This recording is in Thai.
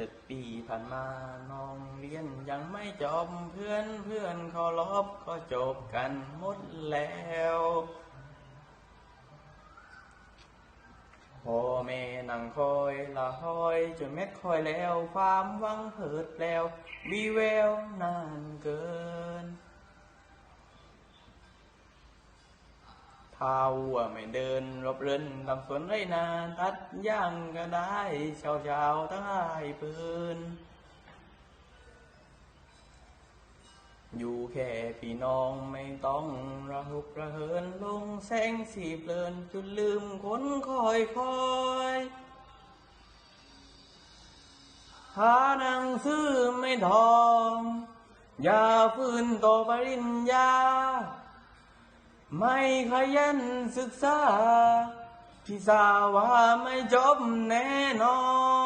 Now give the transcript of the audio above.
จ็ดปีผ่านมาน้องเรียนยังไม่จบเพื่อนเพื่อนเขาลบก็จบกันหมดแล้วพ่อแม่นั่งคอยละคอยจนเม็ดคอยแล้วความหวังเผิดแล้ว วีแววนานเกิน ถ้าวัวไม่เดินรบเรินทำสวนไรนาทัดย่างก็ได้เช้าเช้าๆตั้งไอ้น อยู่แค่พี่น้องไม่ต้องระหุกระเหินลงแสงสีเปลินจนลืมคนคอยคอยหาหนังซื้อไม่ทอง อย่าฟื้นต่อปริญญา ไม่ขยันศึกษา พี่สาวว่าไม่จบแน่นอน